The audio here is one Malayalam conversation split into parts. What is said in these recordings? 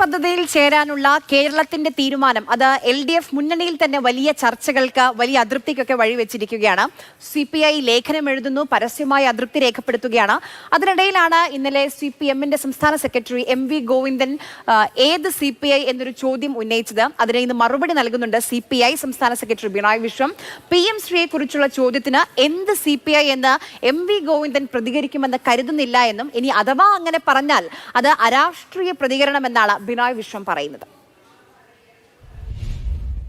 പദ്ധതിയിൽ ചേരാനുള്ള കേരളത്തിന്റെ തീരുമാനം അത് എൽ ഡി എഫ് മുന്നണിയിൽ തന്നെ വലിയ ചർച്ചകൾക്ക് വലിയ അതൃപ്തിക്കൊക്കെ വഴിവെച്ചിരിക്കുകയാണ്. സി പി ഐ ലേഖനം എഴുതുന്നു പരസ്യമായി അതൃപ്തി രേഖപ്പെടുത്തുകയാണ്. അതിനിടയിലാണ് ഇന്നലെ സി പി എമ്മിന്റെ സംസ്ഥാന സെക്രട്ടറി എം വി ഗോവിന്ദൻ ഏത് സി പി ഐ എന്നൊരു ചോദ്യം ഉന്നയിച്ചത്. അതിന് ഇന്ന് മറുപടി നൽകുന്നുണ്ട് സി പി ഐ സംസ്ഥാന secretary Binoy Viswam. P M ശ്രീയെ കുറിച്ചുള്ള ചോദ്യത്തിന് എന്ത് സി പി ഐ എന്ന് എം വി ഗോവിന്ദൻ പ്രതികരിക്കുമെന്ന് കരുതുന്നില്ല എന്നും ഇനി അഥവാ അങ്ങനെ പറഞ്ഞാൽ അത് അരാഷ്ട്രീയ പ്രതികരണമെന്നാണ് ബിനോയ് വിശ്വം പറയുന്നത്.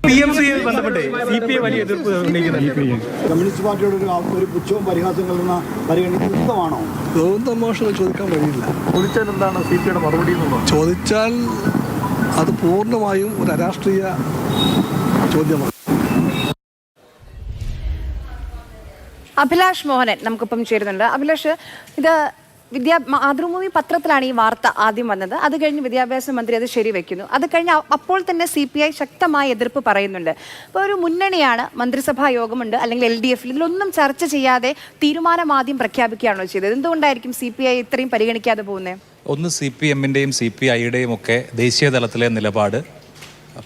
പി എം സിയെ ബന്ധപ്പെട്ട് സി പി ഐ വലിയ എതിർപ്പ് കമ്മ്യൂണിസ്റ്റ് പാർട്ടിയുടെ ഒരു ഒരു പുച്ഛവും പരിഹാസങ്ങളും എന്ന പരിഗണിക്കുന്നതാണോ വെറും തമാശകൾ ചോദിക്കാൻ കഴിയില്ല. ചോദിച്ചാൽ എന്താണ് സി മറുപടി ചോദിച്ചാൽ അത് പൂർണമായും ഒരു അരാഷ്ട്രീയ ചോദ്യമാണ്. അഭിലാഷ് മോഹനൻ നമുക്കിപ്പം ചേരുന്നുണ്ട്. അഭിലാഷ് ഇത് വിദ്യാ മാതൃഭൂമി പത്രത്തിലാണ് ഈ വാർത്ത ആദ്യം വന്നത്. അത് കഴിഞ്ഞ് വിദ്യാഭ്യാസ മന്ത്രി അത് ശരിവെക്കുന്നു. അത് കഴിഞ്ഞ് അപ്പോൾ തന്നെ സി പി ഐ ശക്തമായ എതിർപ്പ് പറയുന്നുണ്ട്. അപ്പോൾ ഒരു മുന്നണിയാണ് മന്ത്രിസഭാ യോഗമുണ്ട് അല്ലെങ്കിൽ എൽ ഡി എഫിൽ. ഇതിലൊന്നും ചർച്ച ചെയ്യാതെ തീരുമാനം ആദ്യം പ്രഖ്യാപിക്കുകയാണോ ചെയ്തത്? എന്തുകൊണ്ടായിരിക്കും സി പി ഐ ഇത്രയും പരിഗണിക്കാതെ പോകുന്നത് ഒന്ന് സി പി എമ്മിന്റെയും സി പി ഐയുടെയും ഒക്കെ ദേശീയ തലത്തിലെ നിലപാട്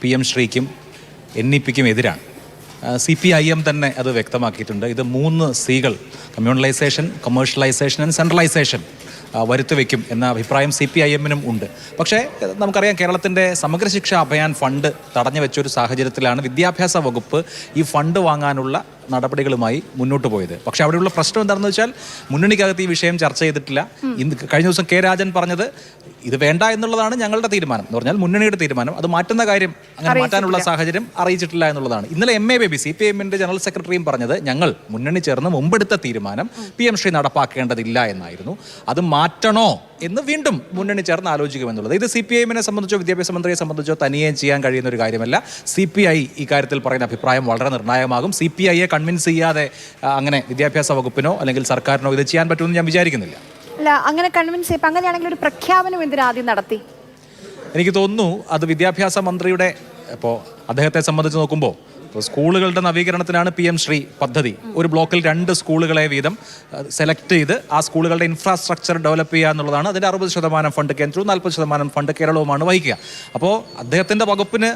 പി എം ശ്രീക്കും എൻ ഇ പിക്കും എതിരാണ്. സി പി ഐ എം തന്നെ അത് വ്യക്തമാക്കിയിട്ടുണ്ട്. ഇത് മൂന്ന് സികൾ കമ്മ്യൂണലൈസേഷൻ കൊമേഴ്ഷ്യലൈസേഷൻ ആൻഡ് സെൻട്രലൈസേഷൻ വരുത്തി വയ്ക്കും എന്ന അഭിപ്രായം സി പി ഐ എമ്മിനും ഉണ്ട്. പക്ഷേ നമുക്കറിയാം കേരളത്തിന്റെ സമഗ്ര ശിക്ഷാ അഭയാൻ ഫണ്ട് തടഞ്ഞു വെച്ചൊരു സാഹചര്യത്തിലാണ് വിദ്യാഭ്യാസ വകുപ്പ് ഈ ഫണ്ട് വാങ്ങാനുള്ള നടപടികളുമായി മുന്നോട്ട് പോയത്. പക്ഷെ അവിടെയുള്ള പ്രശ്നം എന്താണെന്ന് വെച്ചാൽ മുന്നണിക്കകത്ത് ഈ വിഷയം ചർച്ച ചെയ്തിട്ടില്ല. ഇന്ന് കഴിഞ്ഞ ദിവസം കെ രാജൻ പറഞ്ഞത് ഇത് വേണ്ട എന്നുള്ളതാണ് ഞങ്ങളുടെ തീരുമാനം. എന്ന് പറഞ്ഞാൽ മുന്നണിയുടെ തീരുമാനം. അത് മാറ്റുന്ന കാര്യം അങ്ങനെ മാറ്റാനുള്ള സാഹചര്യം അറിയിച്ചിട്ടില്ല എന്നുള്ളതാണ്. ഇന്നലെ M A Baby C P എമ്മിന്റെ ജനറൽ സെക്രട്ടറിയും പറഞ്ഞത് ഞങ്ങൾ മുന്നണി ചേർന്ന് മുമ്പെടുത്ത തീരുമാനം പി എം ശ്രീ നടപ്പാക്കേണ്ടതില്ല എന്നായിരുന്നു. അത് മാറ്റണോ എന്ന് വീണ്ടും മുന്നണി ചേർന്ന് ആലോചിക്കുമെന്നുള്ളത് ഇത് സി പി ഐഎമ്മിനെ സംബന്ധിച്ചോ വിദ്യാഭ്യാസ മന്ത്രിയെ സംബന്ധിച്ചോ തനിയെ ചെയ്യാൻ കഴിയുന്ന ഒരു കാര്യമല്ല. സി പി ഐ ഇക്കാര്യത്തിൽ പറയുന്ന അഭിപ്രായം വളരെ നിർണായകമാകും. സി പി ഐയെ കൺവിൻസ് ചെയ്യാതെ അങ്ങനെ വിദ്യാഭ്യാസ വകുപ്പിനോ അല്ലെങ്കിൽ സർക്കാരിനോ ഇത് ചെയ്യാൻ പറ്റുമെന്ന് ഞാൻ വിചാരിക്കുന്നില്ല. അല്ല അങ്ങനെ കൺവിൻസ് ചെയ്യപ്പോൾ അങ്ങനെയാണെങ്കിൽ ഒരു പ്രഖ്യാപനം എന്തിനാ ആദ്യം നടത്തി? എനിക്ക് തോന്നുന്നു അത് വിദ്യാഭ്യാസ മന്ത്രിയുടെ ഇപ്പോൾ അദ്ദേഹത്തെ സംബന്ധിച്ച് നോക്കുമ്പോൾ സ്കൂളുകളുടെ നവീകരണത്തിനാണ് പി എം ശ്രീ പദ്ധതി. ഒരു ബ്ലോക്കിൽ രണ്ട് സ്കൂളുകളെ വീതം സെലക്ട് ചെയ്ത് ആ സ്കൂളുകളുടെ ഇൻഫ്രാസ്ട്രക്ചർ ഡെവലപ്പ് ചെയ്യുക എന്നുള്ളതാണ് അതിന്റെ അറുപത് ശതമാനം ഫണ്ട് കേന്ദ്രവും നാൽപ്പത് ശതമാനം ഫണ്ട് കേരളവുമാണ് വഹിക്കുക. അപ്പോൾ അദ്ദേഹത്തിന്റെ വകുപ്പിന്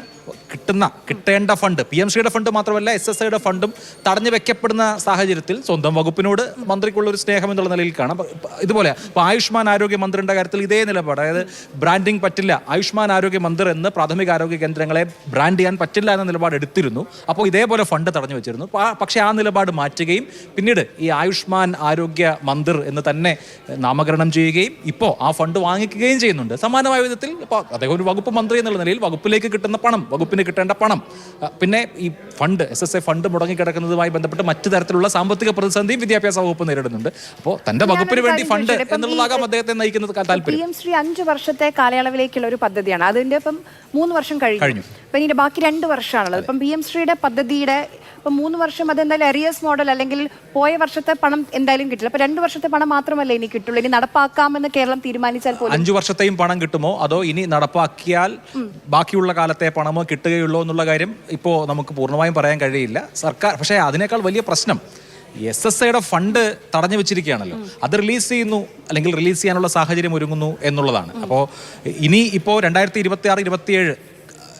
കിട്ടുന്ന കിട്ടേണ്ട ഫണ്ട് പി എം ശ്രീയുടെ ഫണ്ട് മാത്രമല്ല എസ് എസ് ഐയുടെ ഫണ്ടും തടഞ്ഞു വെക്കപ്പെടുന്ന സാഹചര്യത്തിൽ സ്വന്തം വകുപ്പിനോട് മന്ത്രിക്കുള്ള ഒരു സ്നേഹം എന്നുള്ള നിലയിൽ കാണാം. ഇതുപോലെ ഇപ്പോൾ ആയുഷ്മാൻ ആരോഗ്യ മന്ത്രിയുടെ കാര്യത്തിൽ ഇതേ നിലപാട്. അതായത് ബ്രാൻഡിങ് പറ്റില്ല. ആയുഷ്മാൻ ആരോഗ്യ മന്ത്രി എന്ന് പ്രാഥമിക ആരോഗ്യ കേന്ദ്രങ്ങളെ ബ്രാൻഡ് ചെയ്യാൻ പറ്റില്ല എന്ന നിലപാട് എടുത്തിരുന്നു. അപ്പോൾ ഇതേപോലെ ഫണ്ട് തടഞ്ഞു വെച്ചിരുന്നു. പക്ഷേ ആ നിലപാട് മാറ്റുകയും പിന്നീട് ഈ ആയുഷ്മാൻ ആരോഗ്യ മന്ദിർ എന്ന് തന്നെ നാമകരണം ചെയ്യുകയും ഇപ്പോൾ ആ ഫണ്ട് വാങ്ങിക്കുകയും ചെയ്യുന്നുണ്ട്. സമാനമായ വിധത്തിൽ ഇപ്പോൾ അദ്ദേഹം ഒരു വകുപ്പ് മന്ത്രി എന്നുള്ള നിലയിൽ വകുപ്പിലേക്ക് കിട്ടുന്ന പണം വകുപ്പിന് കിട്ടേണ്ട പണം. പിന്നെ ഈ fund S S A fund മുടങ്ങിക്കിടക്കുന്നതുമായി ബന്ധപ്പെട്ട് മറ്റു തരത്തിലുള്ള സാമ്പത്തിക പ്രതിസന്ധിയും വിദ്യാഭ്യാസ വകുപ്പ് നേരിടുന്നുണ്ട്. അപ്പോൾ തന്റെ വകുപ്പിന് വേണ്ടി ഫണ്ട് എന്നുള്ളതാകാം അദ്ദേഹത്തെ നയിക്കുന്നത് താല്പര്യം. ശ്രീ അഞ്ചു വർഷത്തെ കാലയളവിലേക്കുള്ള ഒരു പദ്ധതിയാണ്. അതിന്റെ ഇപ്പം മൂന്ന് വർഷം കഴിഞ്ഞു. ബാക്കി രണ്ട് വർഷമാണുള്ളത്. ഇപ്പം പി എം ശ്രീയുടെ പദ്ധതിയുടെ ഇപ്പം മൂന്ന് വർഷം അതെന്തായാലും എറിയസ് മോഡൽ അല്ലെങ്കിൽ പോയ വർഷത്തെ പണം എന്തായാലും കിട്ടില്ല. അപ്പൊ രണ്ട് വർഷത്തെ പണം മാത്രമല്ല ഇനി കിട്ടുള്ളൂ? ഇനി നടപ്പാക്കാമെന്ന് കേരളം തീരുമാനിച്ചാൽ പോലും അഞ്ചു വർഷത്തെയും പണം കിട്ടുമോ? അതോ ഇനി നടപ്പാക്കിയാൽ ബാക്കിയുള്ള കാലത്തെ പണമോ കിട്ടുകയുള്ളൂ എന്നുള്ള കാര്യം ഇപ്പോ നമുക്ക് പൂർണമായും പറയാൻ കഴിയില്ല. സർക്കാർ പക്ഷേ അതിനേക്കാൾ വലിയ പ്രശ്നം എസ് എസ് ഐയുടെ ഫണ്ട് തടഞ്ഞു വെച്ചിരിക്കുകയാണല്ലോ. അത് റിലീസ് ചെയ്യുന്നു അല്ലെങ്കിൽ റിലീസ് ചെയ്യാനുള്ള സാഹചര്യം ഒരുങ്ങുന്നു എന്നുള്ളതാണ്. അപ്പോൾ ഇനി ഇപ്പോൾ രണ്ടായിരത്തി ഇരുപത്തി ആറ് ഇരുപത്തിയേഴ്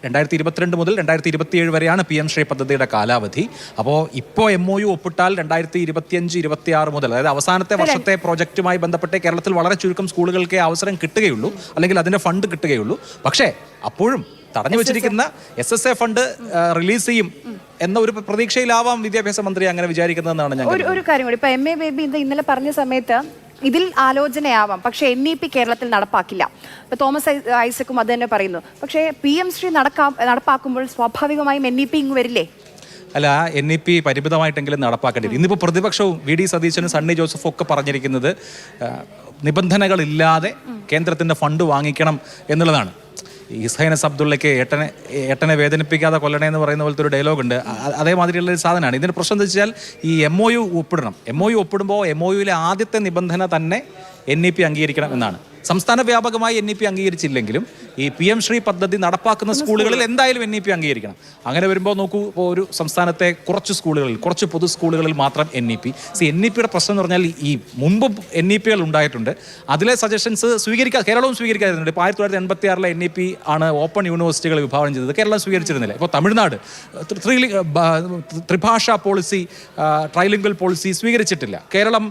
രണ്ടായിരത്തി ഇരുപത്തിരണ്ട് മുതൽ രണ്ടായിരത്തി ഇരുപത്തിയേഴ് വരെയാണ് പി എം ശ്രീ പദ്ധതിയുടെ കാലാവധി. അപ്പോൾ ഇപ്പോൾ എം ഒ യു ഒപ്പിട്ടാൽ രണ്ടായിരത്തി ഇരുപത്തിയഞ്ച് ഇരുപത്തി ആറ് മുതൽ അതായത് അവസാനത്തെ വർഷത്തെ പ്രോജക്റ്റുമായി ബന്ധപ്പെട്ട് കേരളത്തിൽ വളരെ ചുരുക്കം സ്കൂളുകൾക്ക് അവസരം കിട്ടുകയുള്ളൂ അല്ലെങ്കിൽ അതിന്റെ ഫണ്ട് കിട്ടുകയുള്ളൂ. പക്ഷേ അപ്പോഴും തടഞ്ഞു വെച്ചിരിക്കുന്ന S S A fund release ചെയ്യും എന്ന ഒരു പ്രതീക്ഷയിലാവാം വിദ്യാഭ്യാസ മന്ത്രി അങ്ങനെ വിചാരിക്കുന്നതെന്നാണ് ഞാൻ ഒരു കാര്യം കൂടി. ഇപ്പൊ എം എ ബേബി ഇന്നലെ പറഞ്ഞ സമയത്ത് ഇതിൽ ആലോചനയാവാം. പക്ഷെ എൻ ഇ പി കേരളത്തിൽ നടപ്പാക്കില്ല. ഇപ്പൊ തോമസ് ഐസക്കും അത് തന്നെ പറയുന്നു. പക്ഷേ പി എം ശ്രീ നടക്കാ നടപ്പാക്കുമ്പോൾ സ്വാഭാവികമായും എൻ ഇ പി ഇങ്ങ് വരില്ലേ? അല്ല എൻ ഇ പി പരിമിതമായിട്ടെങ്കിലും നടപ്പാക്കേണ്ടി വരും. ഇന്നിപ്പോൾ പ്രതിപക്ഷവും വി ഡി സതീശനും സണ്ണി ജോസഫും ഒക്കെ പറഞ്ഞിരിക്കുന്നത് നിബന്ധനകളില്ലാതെ കേന്ദ്രത്തിന്റെ ഫണ്ട് വാങ്ങിക്കണം എന്നുള്ളതാണ്. ഇസ്ഹൈനസ് അബ്ദുള്ളയ്ക്ക് എട്ടനെ വേദനിപ്പിക്കാതെ കൊല്ലണേ എന്ന് പറയുന്ന പോലത്തെ ഒരു ഡയലോഗ് ഉണ്ട്. അതേമാതിരിയുള്ള ഒരു സാധനമാണ്. ഇതിന്റെ പ്രശ്നം എന്താ വെച്ചാൽ ഈ എം ഒ യു ഒപ്പിടണം. എം ഒ യു ഒപ്പിടുമ്പോൾ എം ഒ യുവിലെ ആദ്യത്തെ നിബന്ധന തന്നെ എൻ ഇ പി അംഗീകരിക്കണം എന്നാണ്. സംസ്ഥാന വ്യാപകമായി എൻ ഇ പി അംഗീകരിച്ചില്ലെങ്കിലും ഈ പി എം ശ്രീ പദ്ധതി നടപ്പാക്കുന്ന സ്കൂളുകളിൽ എന്തായാലും എൻ ഇ പി അംഗീകരിക്കണം. അങ്ങനെ വരുമ്പോൾ നോക്കൂ ഇപ്പോൾ ഒരു സംസ്ഥാനത്തെ കുറച്ച് സ്കൂളുകളിൽ കുറച്ച് പൊതു സ്കൂളുകളിൽ മാത്രം N E P C N E പിയുടെ പ്രശ്നം എന്ന് പറഞ്ഞാൽ ഈ മുമ്പ് എൻ ഇ പികൾ ഉണ്ടായിട്ടുണ്ട്. അതിലെ സജഷൻസ് സ്വീകരിക്കാൻ കേരളവും സ്വീകരിക്കാതിരുന്നുണ്ട്. ഇപ്പോൾ ആയിരത്തി തൊള്ളായിരത്തി എൺപത്തി ആറിലെ എൻ ഇ പി ആണ് ഓപ്പൺ യൂണിവേഴ്സിറ്റികൾ വിഭാവനം ചെയ്തത്. കേരളം സ്വീകരിച്ചിരുന്നില്ല. ഇപ്പോൾ തമിഴ്നാട് ത്രിഭാഷാ പോളിസി ട്രൈലിംഗൽ പോളിസി സ്വീകരിച്ചിട്ടില്ല. കേരളം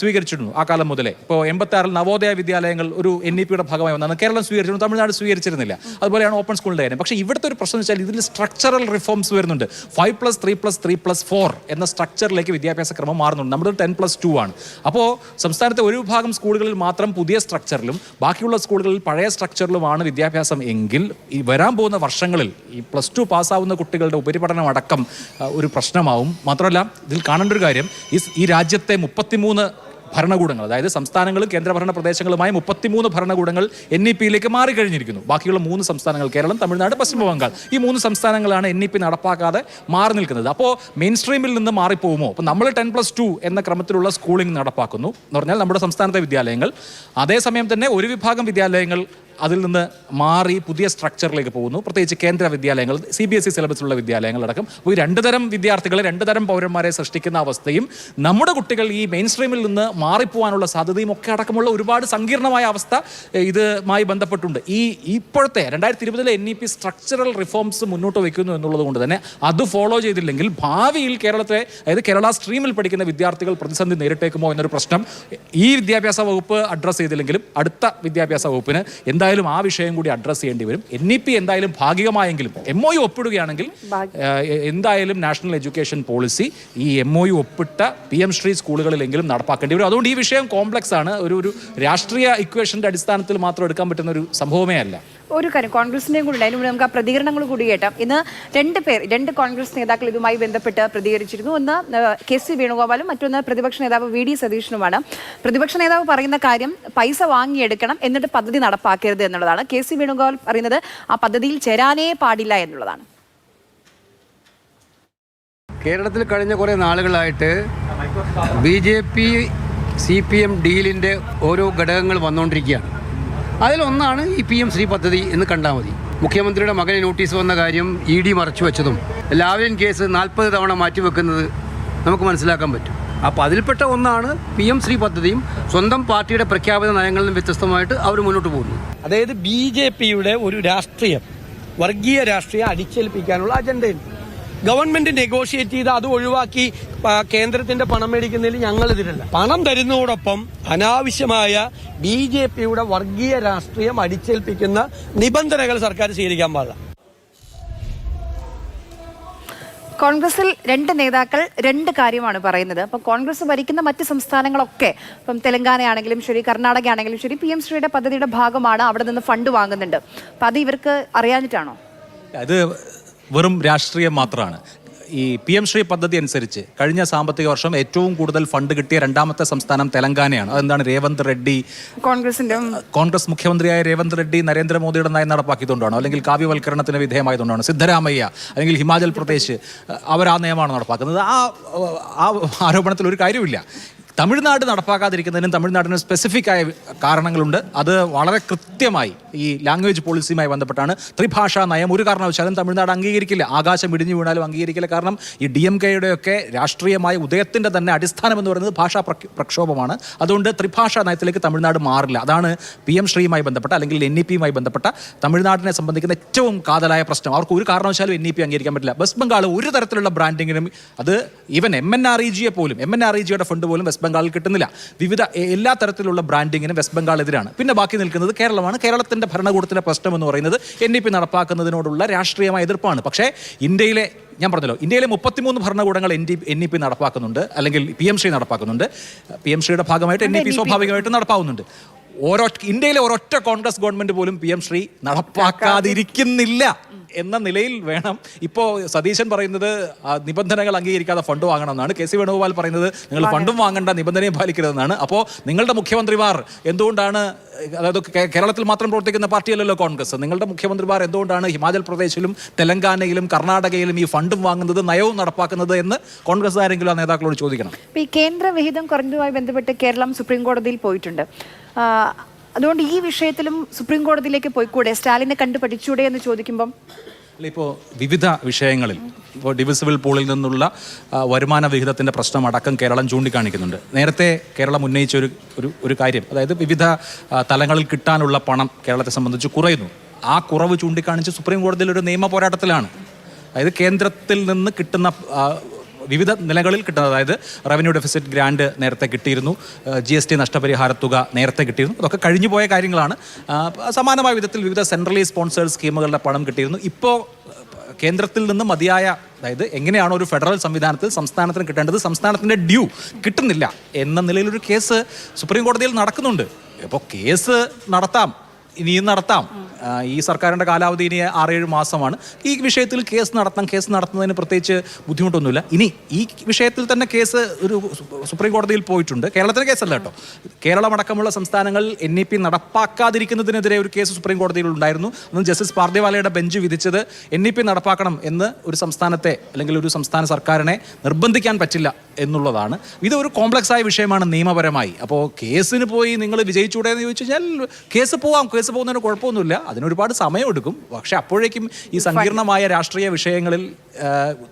സ്വീകരിച്ചിരുന്നു ആ കാലം മുതലേ. ഇപ്പോൾ എൺപത്തി ആറിൽ നവോദയ വിദ്യാലയങ്ങൾ ഒരു എൻ ഇ പിയുടെ ഭാഗമായി വന്നതാണ്. കേരളം സ്വീകരിച്ചിരുന്നു തമിഴ്നാട് സ്വീകരിച്ചിരുന്നില്ല. അതുപോലെയാണ് ഓപ്പൺ സ്കൂളിന്റെ കാര്യം. പക്ഷേ ഇവിടുത്തെ ഒരു പ്രശ്നം വെച്ചാൽ ഇതിൽ സ്ട്രക്ചറൽ റിഫോംസ് വരുന്നുണ്ട്. Five plus three plus three plus four എന്ന സ്ട്രക്ചറിലേക്ക് വിദ്യാഭ്യാസ ക്രമം മാറുന്നുണ്ട്. നമ്മുടെ ടെൻ പ്ലസ് ടു ആണ്. അപ്പോൾ സംസ്ഥാനത്തെ ഒരു വിഭാഗം സ്കൂളുകളിൽ മാത്രം പുതിയ സ്ട്രക്ചറിലും ബാക്കിയുള്ള സ്കൂളുകളിൽ പഴയ സ്ട്രക്ചറിലുമാണ് വിദ്യാഭ്യാസം എങ്കിൽ ഈ വരാൻ പോകുന്ന വർഷങ്ങളിൽ ഈ പ്ലസ് ടു പാസ്സാവുന്ന കുട്ടികളുടെ ഉപരിപഠനം അടക്കം ഒരു പ്രശ്നമാവും. മാത്രമല്ല ഇതിൽ കാണേണ്ട ഒരു കാര്യം ഈ രാജ്യത്തെ മുപ്പത്തിമൂന്ന് ഭരണകൂടങ്ങൾ അതായത് സംസ്ഥാനങ്ങളും കേന്ദ്രഭരണ പ്രദേശങ്ങളുമായി മുപ്പത്തിമൂന്ന് ഭരണകൂടങ്ങൾ എൻ ഇ പിയിലേക്ക് മാറിക്കഴിഞ്ഞിരിക്കുന്നു. ബാക്കിയുള്ള മൂന്ന് സംസ്ഥാനങ്ങൾ കേരളം തമിഴ്നാട് പശ്ചിമ ബംഗാൾ. ഈ മൂന്ന് സംസ്ഥാനങ്ങളാണ് എൻ ഇ പി നടപ്പാക്കാതെ മാറി നിൽക്കുന്നത്. അപ്പോൾ മെയിൻ സ്ട്രീമിൽ നിന്ന് മാറിപ്പോകുമോ അപ്പോൾ നമ്മൾ ടെൻ പ്ലസ് ടു എന്ന ക്രമത്തിലുള്ള സ്കൂളിംഗ് നടപ്പാക്കുന്നു. എന്ന് പറഞ്ഞാൽ നമ്മുടെ സംസ്ഥാനത്തെ വിദ്യാലയങ്ങൾ. അതേസമയം തന്നെ ഒരു വിഭാഗം വിദ്യാലയങ്ങൾ അതിൽ നിന്ന് മാറി പുതിയ സ്ട്രക്ചറിലേക്ക് പോകുന്നു. പ്രത്യേകിച്ച് കേന്ദ്ര വിദ്യാലയങ്ങൾ സി ബി എസ് ഇ സിലബസിലുള്ള വിദ്യാലയങ്ങളടക്കം ഈ രണ്ട് തരം വിദ്യാർത്ഥികളെ രണ്ട് തരം പൗരന്മാരെ സൃഷ്ടിക്കുന്ന അവസ്ഥയും നമ്മുടെ കുട്ടികൾ ഈ മെയിൻ സ്ട്രീമിൽ നിന്ന് മാറിപ്പോവാനുള്ള സാധ്യതയും ഒക്കെ അടക്കമുള്ള ഒരുപാട് സങ്കീർണമായ അവസ്ഥ ഇതുമായി ബന്ധപ്പെട്ടുണ്ട്. ഈ ഇപ്പോഴത്തെ രണ്ടായിരത്തി ഇരുപതിലെ N E P structural reforms മുന്നോട്ട് വയ്ക്കുന്നു എന്നുള്ളത് കൊണ്ട് തന്നെ അത് ഫോളോ ചെയ്തില്ലെങ്കിൽ ഭാവിയിൽ കേരളത്തെ അതായത് കേരള സ്ട്രീമിൽ പഠിക്കുന്ന വിദ്യാർത്ഥികൾ പ്രതിസന്ധി നേരിട്ടേക്കുമോ എന്നൊരു പ്രശ്നം ഈ വിദ്യാഭ്യാസ വകുപ്പ് അഡ്രസ്സ് ചെയ്തില്ലെങ്കിലും അടുത്ത വിദ്യാഭ്യാസ വകുപ്പിന് എന്തായാലും ആ വിഷയം കൂടി അഡ്രസ് ചെയ്യേണ്ടി വരും. എൻ ഇ പി എന്തായാലും ഭാഗികമായെങ്കിലും എം ഒ യു ഒപ്പിടുകയാണെങ്കിൽ എന്തായാലും നാഷണൽ എഡ്യൂക്കേഷൻ പോളിസി ഈ എം ഒ യു ഒപ്പിട്ട പി എം ശ്രീ സ്കൂളുകളിലെങ്കിലും നടപ്പാക്കേണ്ടി വരും. അതുകൊണ്ട് ഈ വിഷയം കോംപ്ലക്സ് ആണ്. ഒരു ഒരു രാഷ്ട്രീയ ഇക്വേഷന്റെ അടിസ്ഥാനത്തിൽ മാത്രം എടുക്കാൻ പറ്റുന്ന ഒരു സംഭവമേ അല്ല. ഒരു കാര്യം കോൺഗ്രസിന്റെയും കൂടി അതിന് നമുക്ക് ആ പ്രതികരണങ്ങൾ കൂടി കേട്ടാം. ഇന്ന് രണ്ട് പേർ രണ്ട് കോൺഗ്രസ് നേതാക്കൾ ഇതുമായി ബന്ധപ്പെട്ട് പ്രതികരിച്ചിരുന്നു. ഒന്ന് കെ സി വേണുഗോപാലും മറ്റൊന്ന് പ്രതിപക്ഷ നേതാവ് വി ഡി സതീഷനുമാണ്. പ്രതിപക്ഷ നേതാവ് പറയുന്ന കാര്യം പൈസ വാങ്ങിയെടുക്കണം എന്നിട്ട് പദ്ധതി നടപ്പാക്കരുത് എന്നുള്ളതാണ്. കെ സി വേണുഗോപാൽ പറയുന്നത് ആ പദ്ധതിയിൽ ചേരാനേ പാടില്ല എന്നുള്ളതാണ്. കേരളത്തിൽ കഴിഞ്ഞ കുറേ നാളുകളായിട്ട് B J P C P M ഡീലിന്റെ ഓരോ ഘടകങ്ങൾ വന്നുകൊണ്ടിരിക്കുകയാണ് അതിലൊന്നാണ് ഈ പി എം ശ്രീ പദ്ധതി എന്ന് കണ്ടാൽ മതി. മുഖ്യമന്ത്രിയുടെ മകനെ നോട്ടീസ് വന്ന കാര്യം ഇ ഡി മറച്ചു വെച്ചതും ലാവ്ലിൻ കേസ് നാൽപ്പത് തവണ മാറ്റിവെക്കുന്നത് നമുക്ക് മനസ്സിലാക്കാൻ പറ്റും. അപ്പോൾ അതിൽപ്പെട്ട ഒന്നാണ് പി എം ശ്രീ പദ്ധതിയും സ്വന്തം പാർട്ടിയുടെ പ്രഖ്യാപിത നയങ്ങളിലും വ്യത്യസ്തമായിട്ട് അവർ മുന്നോട്ട് പോകുന്നു അതായത് ബി ജെ പിയുടെ ഒരു രാഷ്ട്രീയം വർഗീയ രാഷ്ട്രീയം അടിച്ചേൽപ്പിക്കാനുള്ള അജണ്ടയുണ്ട്. ഗവൺമെന്റ് നെഗോഷിയേറ്റ് ചെയ്ത് അത് ഒഴിവാക്കി കേന്ദ്രത്തിന്റെ പണം മേടിക്കുന്നതിൽ ഞങ്ങൾ ഇതിലല്ല പണം തരുന്നതോടൊപ്പം അനാവശ്യമായ ബി ജെ പിയുടെ വർഗീയ രാഷ്ട്രീയം അടിച്ചേൽപ്പിക്കുന്ന നിബന്ധനകൾ സർക്കാർ സ്വീകരിക്കാൻ പാടില്ല. കോൺഗ്രസിൽ രണ്ട് നേതാക്കൾ രണ്ട് കാര്യമാണ് പറയുന്നത്. അപ്പം കോൺഗ്രസ് ഭരിക്കുന്ന മറ്റ് സംസ്ഥാനങ്ങളൊക്കെ ഇപ്പം തെലങ്കാനയാണെങ്കിലും ശരി കർണാടക ആണെങ്കിലും ശരി പി എം ശ്രീയുടെ പദ്ധതിയുടെ ഭാഗമാണ് അവിടെ നിന്ന് ഫണ്ട് വാങ്ങുന്നുണ്ട്. അപ്പം അത് ഇവർക്ക് അറിയാഞ്ഞിട്ടാണോ? അത് വെറും രാഷ്ട്രീയം മാത്രമാണ്. ഈ പി എം ശ്രീ പദ്ധതി അനുസരിച്ച് കഴിഞ്ഞ സാമ്പത്തിക വർഷം ഏറ്റവും കൂടുതൽ ഫണ്ട് കിട്ടിയ രണ്ടാമത്തെ സംസ്ഥാനം തെലങ്കാനയാണ്. അതെന്താണ്? രേവന്ത് റെഡ്ഡി. കോൺഗ്രസിന്റെ കോൺഗ്രസ് മുഖ്യമന്ത്രിയായ രേവന്ത് റെഡ്ഡി നരേന്ദ്രമോദിയുടെ നയം നടപ്പാക്കിയതുകൊണ്ടാണോ? അല്ലെങ്കിൽ കാവ്യവൽക്കരണത്തിന് വിധേയമായതുകൊണ്ടാണ്? സിദ്ധരാമയ്യ അല്ലെങ്കിൽ ഹിമാചൽ പ്രദേശ് അവർ ആ നിയമമാണ് നടപ്പാക്കുന്നത്. ആ ആ ആരോപണത്തിൽ ഒരു കാര്യമില്ല തമിഴ്നാട് നടപ്പാക്കാതിരിക്കുന്നതിനും തമിഴ്നാടിന് സ്പെസിഫിക് ആയ കാരണങ്ങളുണ്ട്. അത് വളരെ കൃത്യമായി ഈ ലാംഗ്വേജ് പോളിസിയുമായി ബന്ധപ്പെട്ടാണ്. ത്രിഭാഷാ നയം ഒരു കാരണവശാലും തമിഴ്നാട് അംഗീകരിക്കില്ല. ആകാശം ഇടിഞ്ഞു വീണാലും അംഗീകരിക്കില്ല. കാരണം ഈ ഡി എം കെയുടെയൊക്കെ രാഷ്ട്രീയമായ ഉദയത്തിന്റെ തന്നെ അടിസ്ഥാനം എന്ന് പറയുന്നത് ഭാഷാ പ്രക്ഷോഭമാണ്. അതുകൊണ്ട് ത്രിഭാഷാ നയത്തിലേക്ക് തമിഴ്നാട് മാറില്ല. അതാണ് പി എം ശ്രീയുമായി ബന്ധപ്പെട്ട അല്ലെങ്കിൽ എൻ ഇ പിയുമായി ബന്ധപ്പെട്ട തമിഴ്നാടിനെ സംബന്ധിക്കുന്ന ഏറ്റവും കാതലായ പ്രശ്നം. അവർക്ക് ഒരു കാരണവശാലും എൻ ഇ പി അംഗീകരിക്കാൻ പറ്റില്ല. വെസ്റ്റ് ബംഗാൾ ഒരു തരത്തിലുള്ള ബ്രാൻഡിങ്ങിനും അത് even M N R E ജിയെ പോലും എം എൻ ആർ ഇ ജിയുടെ ഫണ്ട് പോലും വെസ്റ്റ് ബംഗാളിൽ കിട്ടുന്നില്ല. വിവിധ എല്ലാ തരത്തിലുള്ള ബ്രാൻഡിങ്ങിനും വെസ്റ്റ് ബംഗാൾ എതിരാണ്. പിന്നെ ബാക്കി നിൽക്കുന്നത് കേരളമാണ്. കേരളത്തിന്റെ ഭരണകൂടത്തിന്റെ പ്രശ്നം എന്ന് പറയുന്നത് എൻ ഡി പി നടപ്പാക്കുന്നതിനോടുള്ള രാഷ്ട്രീയമായ എതിർപ്പാണ്. പക്ഷേ ഇന്ത്യയിലെ ഞാൻ പറഞ്ഞല്ലോ ഇന്ത്യയിലെ മുപ്പത്തിമൂന്ന് ഭരണകൂടങ്ങൾ N D N E P നടപ്പാക്കുന്നുണ്ട് അല്ലെങ്കിൽ പി എം ശ്രീ നടപ്പാക്കുന്നുണ്ട്. പി എം ശ്രീയുടെ ഭാഗമായിട്ട് എൻ ഇ പി സ്വാഭാവികമായിട്ടും നടപ്പാവുന്നുണ്ട്. ഓരോ ഇന്ത്യയിലെ ഒരൊറ്റ കോൺഗ്രസ് ഗവൺമെന്റ് പോലും പി എം ശ്രീ നടപ്പാക്കാതിരിക്കുന്നില്ല എന്ന നിലയിൽ വേണം. ഇപ്പോ സതീശൻ പറയുന്നത് നിബന്ധനകൾ അംഗീകരിക്കാതെ ഫണ്ട് വാങ്ങണമെന്നാണ്. കെ സി വേണുഗോപാൽ പറയുന്നത് നിങ്ങൾ ഫണ്ടും വാങ്ങേണ്ട നിബന്ധനയും പാലിക്കരുതെന്നാണ്. അപ്പോൾ നിങ്ങളുടെ മുഖ്യമന്ത്രിമാർ എന്തുകൊണ്ടാണ് അതായത് കേരളത്തിൽ മാത്രം പ്രവർത്തിക്കുന്ന പാർട്ടിയല്ലല്ലോ കോൺഗ്രസ്. നിങ്ങളുടെ മുഖ്യമന്ത്രിമാർ എന്തുകൊണ്ടാണ് ഹിമാചൽ പ്രദേശിലും തെലങ്കാനയിലും കർണാടകയിലും ഈ ഫണ്ടും വാങ്ങുന്നത് നയവും നടപ്പാക്കുന്നത് എന്ന് കോൺഗ്രസ് ആരെങ്കിലും ആ നേതാക്കളോട് ചോദിക്കണം. ഈ കേന്ദ്ര വിഹിതം കുറഞ്ഞതുമായി ബന്ധപ്പെട്ട് കേരളം സുപ്രീം കോടതിയിൽ പോയിട്ടുണ്ട്. അതുകൊണ്ട് ഈ വിഷയത്തിലും സുപ്രീം കോടതിയിലേക്ക് പോയിക്കൂടെ? സ്റ്റാലിനെ കണ്ടു പഠിച്ചൂടെ എന്ന് ചോദിക്കുമ്പം? ഇപ്പോൾ വിവിധ വിഷയങ്ങളിൽ ഇപ്പോൾ ഡിവിസിബിൾ പൂളിൽ നിന്നുള്ള വരുമാന വിഹിതത്തിന്റെ പ്രശ്നം അടക്കം കേരളം ചൂണ്ടിക്കാണിക്കുന്നുണ്ട്. നേരത്തെ കേരളം ഉന്നയിച്ച ഒരു ഒരു ഒരു കാര്യം അതായത് വിവിധ തലങ്ങളിൽ കിട്ടാനുള്ള പണം കേരളത്തെ സംബന്ധിച്ച് കുറയുന്നു. ആ കുറവ് ചൂണ്ടിക്കാണിച്ച് സുപ്രീം കോടതിയിൽ ഒരു നിയമ പോരാട്ടത്തിലാണ്. അതായത് കേന്ദ്രത്തിൽ നിന്ന് കിട്ടുന്ന വിവിധ നിലകളിൽ കിട്ടുന്നത് അതായത് റവന്യൂ ഡെഫിസിറ്റ് ഗ്രാൻഡ് നേരത്തെ കിട്ടിയിരുന്നു ജി എസ് ടി നഷ്ടപരിഹാര തുക നേരത്തെ കിട്ടിയിരുന്നു. അതൊക്കെ കഴിഞ്ഞു പോയ കാര്യങ്ങളാണ്. സമാനമായ വിധത്തിൽ വിവിധ സെൻട്രലി സ്പോൺസേഡ് സ്കീമുകളുടെ പണം കിട്ടിയിരുന്നു. ഇപ്പോൾ കേന്ദ്രത്തിൽ നിന്ന് മതിയായ അതായത് എങ്ങനെയാണ് ഒരു ഫെഡറൽ സംവിധാനത്തിൽ സംസ്ഥാനത്തിന് കിട്ടേണ്ടത് സംസ്ഥാനത്തിന്റെ ഡ്യൂ കിട്ടുന്നില്ല എന്ന നിലയിലൊരു കേസ് സുപ്രീം കോടതിയിൽ നടക്കുന്നുണ്ട്. ഇപ്പോൾ കേസ് നടത്താം. ഇനിയും നടത്താം. ഈ സർക്കാരിന്റെ കാലാവധി ഇനി ആറേഴ് മാസമാണ്. ഈ വിഷയത്തിൽ കേസ് നടത്താം കേസ് നടത്തുന്നതിന് പ്രത്യേകിച്ച് ബുദ്ധിമുട്ടൊന്നുമില്ല. ഇനി ഈ വിഷയത്തിൽ തന്നെ കേസ് ഒരു സുപ്രീം കോടതിയിൽ പോയിട്ടുണ്ട്. കേരളത്തിലെ കേസല്ല കേട്ടോ. കേരളമടക്കമുള്ള സംസ്ഥാനങ്ങൾ എൻ ഇ പി നടപ്പാക്കാതിരിക്കുന്നതിനെതിരെ ഒരു കേസ് സുപ്രീം കോടതിയിൽ ഉണ്ടായിരുന്നു. അന്ന് ജസ്റ്റിസ് പാർദേവാലയുടെ ബെഞ്ച് വിധിച്ചത് എൻ ഇ പി നടപ്പാക്കണം എന്ന് ഒരു സംസ്ഥാനത്തെ അല്ലെങ്കിൽ ഒരു സംസ്ഥാന സർക്കാരിനെ നിർബന്ധിക്കാൻ പറ്റില്ല എന്നുള്ളതാണ്. ഇത് ഒരു കോംപ്ലക്സ് ആയ വിഷയമാണ് നിയമപരമായി. അപ്പോൾ കേസിന് പോയി നിങ്ങൾ വിജയിച്ചൂടെ എന്ന് ചോദിച്ചു കഴിഞ്ഞാൽ കേസ് പോവാം കേസ് പോകുന്നതിന് കുഴപ്പമൊന്നുമില്ല. അതിനൊരുപാട് സമയമെടുക്കും. പക്ഷെ അപ്പോഴേക്കും ഈ സങ്കീർണമായ രാഷ്ട്രീയ വിഷയങ്ങളിൽ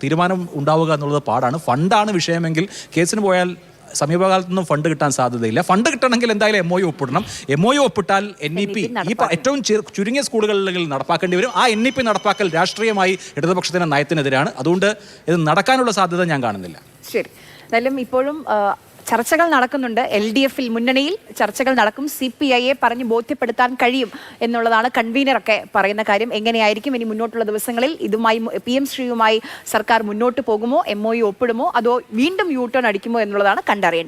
തീരുമാനം ഉണ്ടാവുക എന്നുള്ളത് പാടാണ്. ഫണ്ടാണ് വിഷയമെങ്കിൽ കേസിന് പോയാൽ സമീപകാലത്തൊന്നും ഫണ്ട് കിട്ടാൻ സാധ്യതയില്ല. ഫണ്ട് കിട്ടണമെങ്കിൽ എന്തായാലും എം ഒ ഒപ്പിടണം. എം ഒ ഒപ്പിട്ടാൽ എൻ ഇ പി ഈ ഏറ്റവും ചുരുങ്ങിയ സ്കൂളുകളിൽ നടപ്പാക്കേണ്ടി വരും. ആ എൻ ഇ പി നടപ്പാക്കൽ രാഷ്ട്രീയമായി ഇടതുപക്ഷത്തിന്റെ നയത്തിനെതിരാണ്. അതുകൊണ്ട് ഇത് നടക്കാനുള്ള സാധ്യത ഞാൻ കാണുന്നില്ല. ശരി. എന്നാലും ഇപ്പോഴും ചർച്ചകൾ നടക്കുന്നുണ്ട്. എൽ ഡി എഫിൽ മുന്നണിയിൽ ചർച്ചകൾ നടക്കും. സി പി ഐയെ പറഞ്ഞ് ബോധ്യപ്പെടുത്താൻ കഴിയും എന്നുള്ളതാണ് കൺവീനറൊക്കെ പറയുന്ന കാര്യം. എങ്ങനെയായിരിക്കും ഇനി മുന്നോട്ടുള്ള ദിവസങ്ങളിൽ? ഇതുമായി പി എം ശ്രീയുമായി സർക്കാർ മുന്നോട്ട് പോകുമോ? എം ഒ ഒപ്പിടുമോ? അതോ വീണ്ടും യൂ ടേൺ അടിക്കുമോ എന്നുള്ളതാണ് കണ്ടറിയേണ്ടത്.